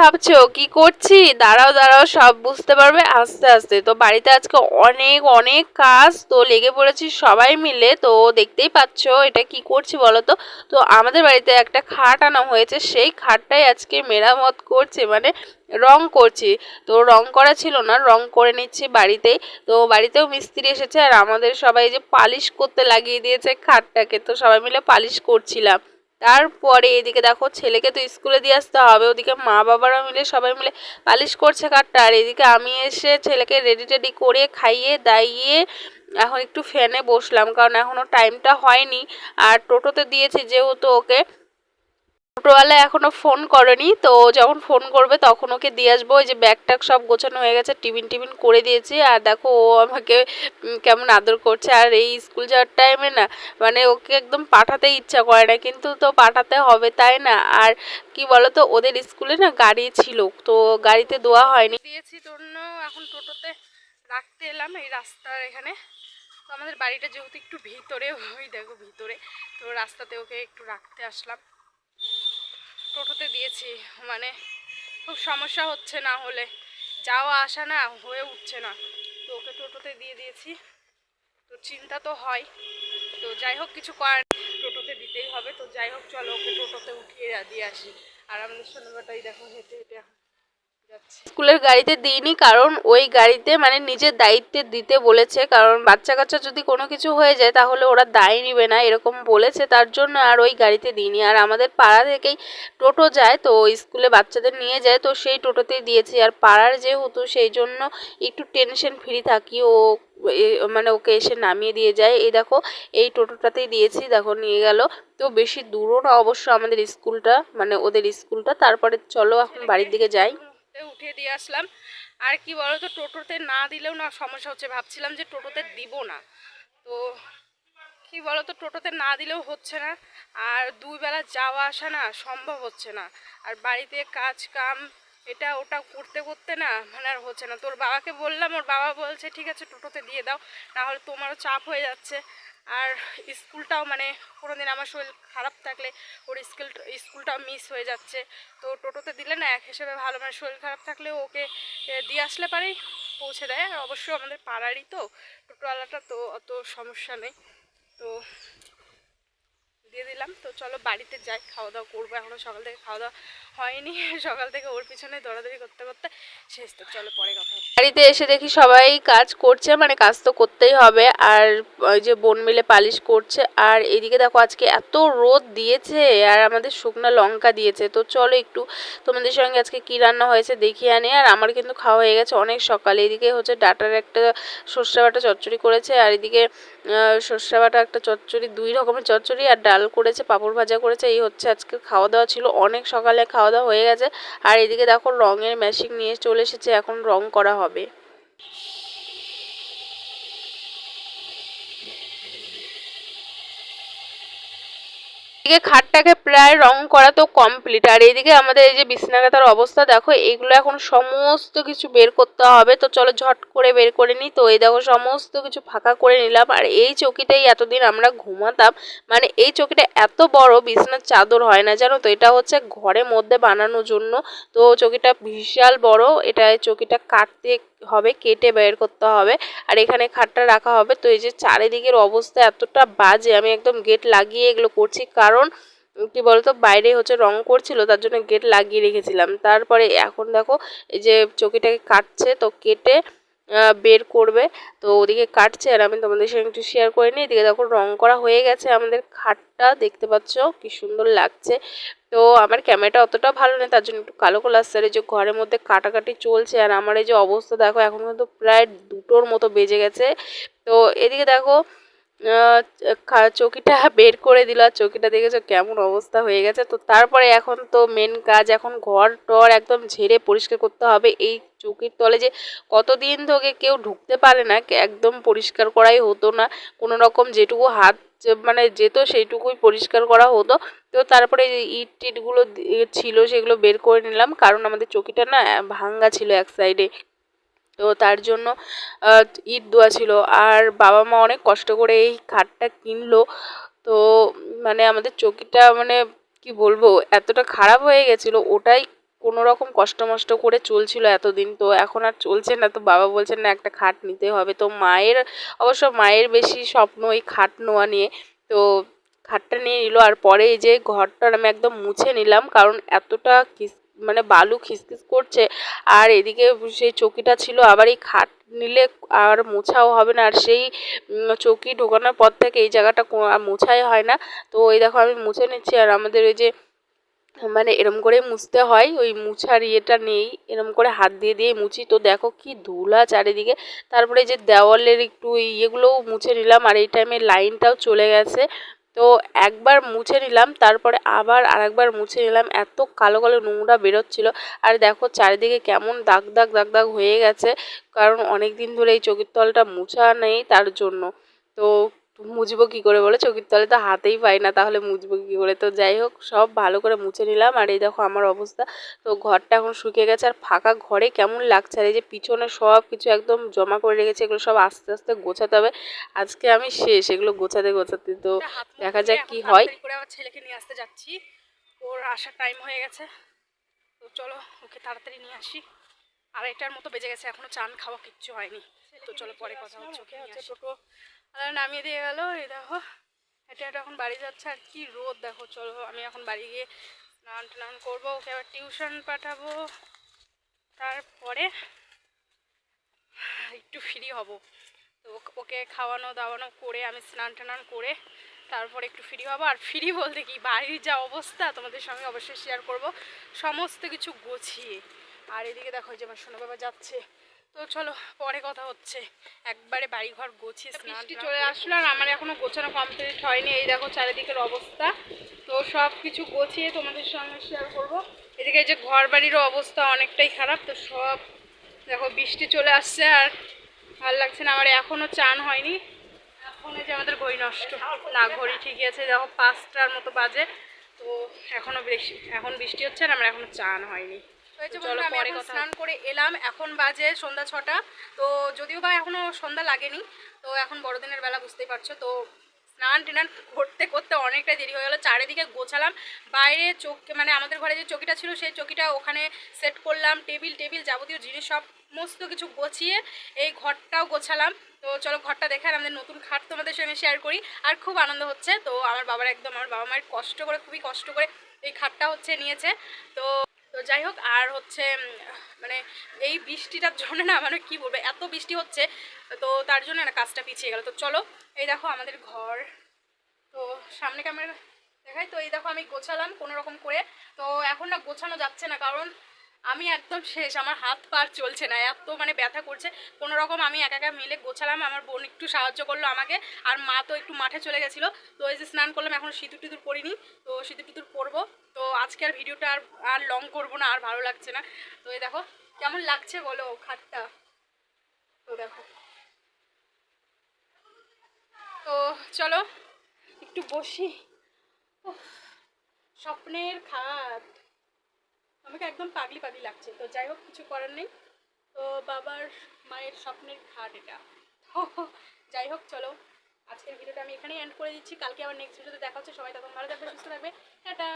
ভাবছ? কি করছি? দাঁড়াও দাঁড়াও, সব বুঝতে পারবে? আস্তে আস্তে। তো বাড়িতে আজকে অনেক অনেক কাজ, তো লেগে পড়েছি সবাই মিলে। তো দেখতেই পাচ্ছ এটা কি করছি বলো তো তো আমাদের বাড়িতে একটা খাট আনা হয়েছে। সেই খাটটাই আজকে মেরামত করছে মানে রং করছি। তো রং করা ছিল না, রং করে নিচ্ছি বাড়িতেই তো বাড়িতেও মিস্ত্রি এসেছে আর আমাদের সবাই যে পালিশ করতে লাগিয়ে দিয়েছে খাটটাকে, তো সবাই মিলে পালিশ করছিলাম। তারপরে এদিকে দেখো ছেলেকে তো স্কুলে দিয়ে আসতে হবে, ওদিকে মা বাবারা মিলে, সবাই মিলে পালিশ করছে কাঠটা। আর এদিকে আমি এসে ছেলেকে রেডি টেডি করে খাইয়ে দাইয়ে এখন একটু ফ্যানে বসলাম, কারণ এখনও টাইমটা হয়নি। আর টোটোতে দিয়েছি যেহেতু ওকে টোটোওয়ালা এখনও ফোন করেনি, তো যখন ফোন করবে তখন ওকে দিয়ে আসব। ওই যে ব্যাগ ট্যাগ সব গোছানো হয়ে গেছে, টিফিন টিফিন করে দিয়েছি। আর দেখো, ও আমাকে কেমন আদর করছে। আর এই স্কুল যাওয়ার টাইমে না মানে ওকে একদম পাঠাতে ইচ্ছা করে না, কিন্তু তো পাঠাতে হবে তাই না? আর কি বলতো, ওদের স্কুলে না গাড়ি ছিল, তো গাড়িতে দেওয়া হয়নি। দিয়েছি জন্য এখন টোটোতে রাখতে এলাম এই রাস্তার এখানে। তো আমাদের বাড়িটা যেহেতু একটু ভিতরে, ওই দেখো ভিতরে, তো রাস্তাতে ওকে একটু রাখতে আসলাম। দিয়েছি মানে খুব সমস্যা হচ্ছে না হলে। যাওয়া আসা না, হয়ে উঠছে না। তো ওকে টোটোতে দিয়ে দিয়েছি। তো চিন্তা তো হয়। তো যাই হোক, কিছু করার টোটোতে দিতেই হবে। তো যাই হোক, চলো ওকে টোটোতে উঠিয়ে দিয়ে আসি। আর আমাদের শনিবারটাই দেখো হেঁটে হেঁটে স্কুলের গাড়িতে দিইনি, কারণ ওই গাড়িতে মানে নিজের দায়িত্বে দিতে বলেছে। কারণ বাচ্চা কাচ্চা যদি কোনো কিছু হয়ে যায়, তাহলে ওরা দায় নিবে না, এরকম বলেছে। তার জন্য আর ওই গাড়িতে দিইনি। আর আমাদের পাড়া থেকেই টোটো যায়, তো স্কুলে বাচ্চাদের নিয়ে যায়, তো সেই টোটোতেই দিয়েছি। আর পাড়ার যেহেতু, সেই জন্য একটু টেনশন ফ্রি থাকি। ও মানে ওকে এসে নামিয়ে দিয়ে যায়। এই দেখো, এই টোটোটাতেই দিয়েছি, দেখো, নিয়ে গেল। তো বেশি দূরও না অবশ্য আমাদের স্কুলটা মানে ওদের স্কুলটা। তারপরে চলো, এখন বাড়ির দিকে যাই। উঠে দিয়ে আসলাম। আর কি বলো তো টোটোতে না দিলেও না সমস্যা হচ্ছে। ভাবছিলাম যে টোটোতে দিব না। তো কি বলো তো টোটোতে না দিলেও হচ্ছে না। আর দুই বেলা যাওয়া আসা না, সম্ভব হচ্ছে না। আর বাড়িতে কাজ কাম এটা ওটা করতে করতে না মানে আর হচ্ছে না। তোর বাবাকে বললাম, ওর বাবা বলছে, ঠিক আছে, টোটোতে দিয়ে দাও, নাহলে তোমারও চাপ হয়ে যাচ্ছে। আর স্কুলটাও মানে কোনো দিন আমার শরীর খারাপ থাকলে ওর স্কুল, স্কুলটাও মিস হয়ে যাচ্ছে। তো টোটোতে দিলে না এক হিসেবে ভালো মানে শরীর খারাপ থাকলে ওকে দিয়ে আসলে পারেই, পৌঁছে দেয়। আর অবশ্যই আমাদের পাড়ারই তো টোটোওয়ালাটা, তো অত সমস্যা নেই। তো দিয়ে দিলাম। তো চলো বাড়িতে যাই, খাওয়া দাওয়া করব। এখনও সকাল থেকে খাওয়া দাওয়া হয়নি। সকাল থেকে ওর পিছনে দৌড়াদৌড়ি করতে করতে শেষ। তো চলো পরে কথা বাড়িতে এসে দেখি সবাই কাজ করছে মানে কাজ তো করতেই হবে। আর ওই যে বোন মিলে পালিশ করছে। আর এদিকে দেখো আজকে এত রোদ দিয়েছে, আর আমাদের শুকনো লঙ্কা দিয়েছে। তো চলো একটু তোমাদের সঙ্গে আজকে কী রান্না হয়েছে দেখিয়ে আনি। আর আমার কিন্তু খাওয়া হয়ে গেছে অনেক সকালে। এদিকে হচ্ছে ডাটার একটা সর্ষে বাটা চচ্চড়ি করেছে। আর এদিকে সর্ষে বাটা একটা চচ্চড়ি, দুই রকমের চচ্চড়ি আর ডাল করেছে, পাঁপড় ভাজা করেছে, এই হচ্ছে আজকে খাওয়া দাওয়া ছিল, অনেক সকালে খাওয়া দাওয়া হয়ে গেছে। আর এদিকে দেখো রঙের মেশিন নিয়ে চলে এসেছে, এখন রং করা হবে। এদিকে খাটটাকে প্রায় রং করা তো কমপ্লিট আর এইদিকে আমাদের এই যে বিছনাকাতার অবস্থা, দেখো, এগুলো এখন সমস্ত কিছু বের করতে হবে। তো চলো ঝট করে বের করে নিই। তো এই দেখো, সমস্ত কিছু ফাঁকা করে নিলাম। আর এই চৌকিটাই এতদিন আমরা ঘুমাতাম। মানে এই চৌকিটা এত বড়, বিছনার চাদর হয় না, জানো তো? এটা হচ্ছে ঘরের মধ্যে বানানোর জন্য। তো চৌকিটা বিশাল বড়। এটা চৌকিটা কাটতে হবে, কেটে বের করতে হবে। আর এখানে খাটটা রাখা হবে। তো এই যে চারিদিকের অবস্থা এতটা বাজে, আমি একদম গেট লাগিয়ে এগুলো করছি। কারণ কি বলতো, বাইরে হচ্ছে রং করছিল, তার জন্য গেট লাগিয়ে রেখেছিলাম। তারপরে এখন দেখো, এই যে চকিটাকে কাটছে, তো কেটে বের করবে। তো ওদিকে কাটছে, আর আমি তোমাদের সঙ্গে একটু শেয়ার করে নিই। এদিকে দেখো রং করা হয়ে গেছে আমাদের খাটটা। দেখতে পাচ্ছ, কি সুন্দর লাগছে। তো আমার ক্যামেরাটা অতটা ভালো নেই, তার জন্য একটু কালো কালো আসছে। এই যে ঘরের মধ্যে কাটাকাটি চলছে, আর আমার এই যে অবস্থা, দেখো এখন কিন্তু প্রায় দুটোর মতো বেজে গেছে। তো এদিকে দেখো চকিটা বের করে দিল, আর চকিটা দেখেছ কেমন অবস্থা হয়ে গেছে। তো তারপরে এখন তো মেন কাজ, এখন ঘর টর একদম ঝেড়ে পরিষ্কার করতে হবে। এই চকির তলে যে কতদিন থেকে কেউ ঢুকতে পারে না, একদম পরিষ্কার করাই হতো না। কোনো রকম যেটুকু হাত মানে যেত সেইটুকুই পরিষ্কার করা হতো। তো তারপরে ইট টিটগুলো ছিল সেগুলো বের করে নিলাম, কারণ আমাদের চকিটা না ভাঙ্গা ছিল এক সাইডে তো তার জন্য ইট দেওয়া ছিল। আর বাবা মা অনেক কষ্ট করে এই খাটটা কিনলো। তো মানে আমাদের চকিটা মানে কি বলব, এতটা খারাপ হয়ে গেছিল, ওটাই কোনো রকম কষ্ট মষ্ট করে চলছিল এতদিন। তো এখন আর চলছে না। তো বাবা বলছেন, না, একটা খাট নিতে হবে। তো মায়ের, অবশ্য মায়ের বেশি স্বপ্ন এই খাট নেওয়া নিয়ে। তো খাটটা নিয়ে নিল আর পরে এই যে ঘরটার আমি একদম মুছে নিলাম, কারণ এতটা কিস মানে বালু খিসখিস করছে। আর এদিকে সেই চৌকিটা ছিল, আবার এই খাট নিলে আর মোছাও হবে না। আর সেই চৌকি ঢোকানোর পর থেকে এই জায়গাটা মোছাই হয় না। তো ওই দেখো আমি মুছে নিচ্ছি। আর আমাদের ওই যে মানে এরম করে মুছতে হয়, ওই মুছার ইয়েটা নেই, এরম করে হাত দিয়ে দিয়ে মুছি। তো দেখো কি ধুলা চারিদিকে। তারপরে যে দেওয়ালের একটু ইয়েগুলোও মুছে নিলাম, আর এই টাইমে লাইনটাও চলে গেছে। তো একবার মুছে নিলাম, তারপরে আবার আরেকবার মুছে নিলাম। এত কালো কালো নোংরা বেরোচ্ছিল। আর দেখো চারিদিকে কেমন দাগ দাগ দাগ দাগ হয়ে গেছে, কারণ অনেক দিন ধরে এই চোখের তলটা মুছা নেই তার জন্য। তো মুছবো কী করে বলো? চোখের তলে তো হাতেই পাই না তাহলে মুছবো কী করে? তো যাই হোক সব ভালো করে মুছে নিলাম। আর এই দেখো আমার অবস্থা। তো ঘরটা এখন শুকিয়ে গেছে আর ফাঁকা ঘরে কেমন লাগছে? আর এই যে পিছনে সব কিছু একদম জমা করে রেখেছে এগুলো সব আস্তে আস্তে গোছাতে হবে। আজকে আমি শেষ এগুলো গোছাতে গোছাতে। তো দেখা যাক কি হয়। করে আমার ছেলেকে নিয়ে আসতে যাচ্ছি। ওর আসার টাইম হয়ে গেছে। তো চলো ওকে তাড়াতাড়ি নিয়ে আসি। আর আড়াইটার মতো বেজে গেছে এখনও চান খাওয়া কিচ্ছু হয়নি। তো চলো পরে কথা হচ্ছে ওকে টোটো। আর নামিয়ে দিয়ে গেল, এই দেখো। এটা এটা এখন বাড়ি যাচ্ছে আর কি রোদ, দেখো, চলো, আমি এখন বাড়ি গিয়ে স্নান টান করব, ওকে আবার টিউশন পাঠাবো। তারপরে একটু ফ্রি হব। তো ওকে খাওয়ানো দাওয়ানো করে আমি স্নান টান করে তারপরে একটু ফ্রি হব। আর ফ্রি বলতে কি, বাড়ির যা অবস্থা, তোমাদের সঙ্গে অবশ্যই শেয়ার করব। সমস্ত কিছু গুছিয়ে। আর এদিকে দেখো যে আমার সোনা বাবা যাচ্ছে। তো চলো পরে কথা হচ্ছে। একবারে বাড়িঘর গোছিয়ে বৃষ্টি চলে আসলো আর আমার এখনও গোছানো কমপ্লিট হয়নি। এই দেখো চারিদিকের অবস্থা। তো সব কিছু গোছিয়ে তোমাদের সঙ্গে শেয়ার করব। এদিকে যে ঘর বাড়িরও অবস্থা অনেকটাই খারাপ তো সব দেখো বৃষ্টি চলে আসছে আর ভালো লাগছে না। আমার এখনও চান হয়নি। এখন এই যে আমাদের ঘড়ি নষ্ট। না ঘড়ি ঠিকই আছে। দেখো পাঁচটার মতো বাজে। তো এখনও বৃষ্টি এখন বৃষ্টি হচ্ছে আর আমার এখনও চান হয়নি। হয়েছে চলো বন্ধুরা, আমি এখন স্নান করে এলাম। এখন বাজে সন্ধ্যা ছটা। তো যদিও বা এখনও সন্ধ্যা লাগেনি তো এখন বড়দিনের বেলা বুঝতেই পারছ। তো স্নান টিনান করতে করতে অনেকটা দেরি হয়ে গেলো। চারিদিকে গোছালাম। বাইরে চোখ মানে আমাদের ঘরে যে চকিটা ছিল সেই চকিটা ওখানে সেট করলাম। টেবিল টেবিল যাবতীয় জিনিস সমস্ত কিছু গোছিয়ে এই ঘরটাও গোছালাম। তো চলো ঘরটা দেখে আর আমাদের নতুন খাট তোমাদের সঙ্গে শেয়ার করি। আর খুব আনন্দ হচ্ছে। তো আমার বাবার একদম আমার বাবা মায়ের কষ্ট করে খুবই কষ্ট করে এই খাটটা হচ্ছে নিয়েছে। তো তো যাই হোক, আর হচ্ছে মানে এই বৃষ্টিটার জন্য না মানে কি বলব, এত বৃষ্টি হচ্ছে, তো তার জন্য না কাজটা পিছিয়ে গেল। তো চলো, এই দেখো আমাদের ঘর। তো সামনে ক্যামেরা দেখাই, তো এই দেখো আমি গোছালাম কোনো রকম করে। তো এখন না গোছানো যাচ্ছে না, কারণ আমি একদম শেষ, আমার হাত পার চলছে না, এত মানে ব্যথা করছে। কোনো রকম আমি একা একা মিলে গোছালাম, আমার বোন একটু সাহায্য করল আমাকে, আর মা তো একটু মাঠে চলে গেছিল। তো এই যে স্নান করলাম, এখন সিঁদুর টিঁদুর পরিনি তো সিঁদুর টিঁদুর পরবো। তো আজকে আর ভিডিওটা আর আর লং করব না, আর ভালো লাগছে না। তো এই দেখো, কেমন লাগছে বলো খাটটা? তো দেখো। তো চলো, একটু বসি। স্বপ্নের খাট। আমাকে একদম পাগলি পাগলি লাগছে। তো যাই হোক, কিছু করার নেই। তো বাবার মায়ের স্বপ্নের ঘাট এটা। তো যাই হোক, চলো। আজকের ভিডিওটা আমি এখানেই এন্ড করে দিচ্ছি। কালকে আবার নেক্সট ভিডিওতে দেখা হচ্ছে। সবাই তখন ভালো থাকবে, সুস্থ থাকবে। টাটা!